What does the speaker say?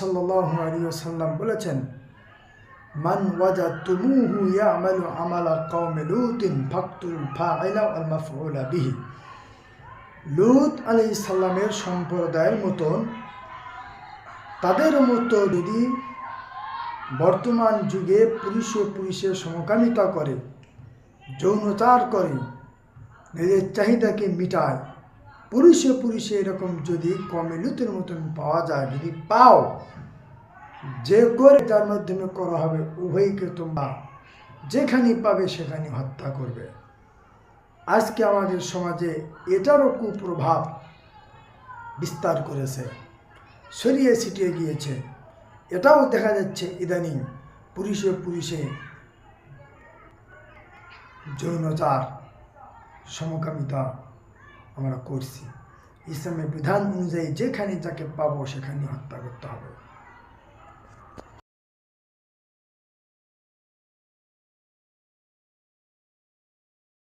সাল্লাম বলেছেন, মান ওয়াজা তুমুহু ইয়ামালু আমালা কওমে লুতিন ফাকতুল ফাইলা মাফউলা বিহি। লুত আলী সম্প্রদায়ের মতন, তাদের মতো যদি বর্তমান যুগে পুরুষে পুরুষের সমকামিতা করে যৌনচার করে, নিজের চাহিদাকে মিটায় পুরুষে পুরুষে এরকম যদি কমিলুতের মতন পাওয়া যায়, যদি পাও, যে করে যার মাধ্যমে করা হবে, উভয়কে তোমরা যেখানে পাবে সেখানে হত্যা করবে। আজকে আমাদের সমাজে এটারও কুপ্রভাব বিস্তার করেছে, ছড়িয়ে ছিটিয়ে গিয়েছে। এটাও দেখা যাচ্ছে ইদানিং পুরুষে পুরুষে যৌনচার সমকামিতা আমরা করছি। ইসলামের বিধান অনুযায়ী যেখানে যাকে পাবো সেখানে হত্যা করতে হবে।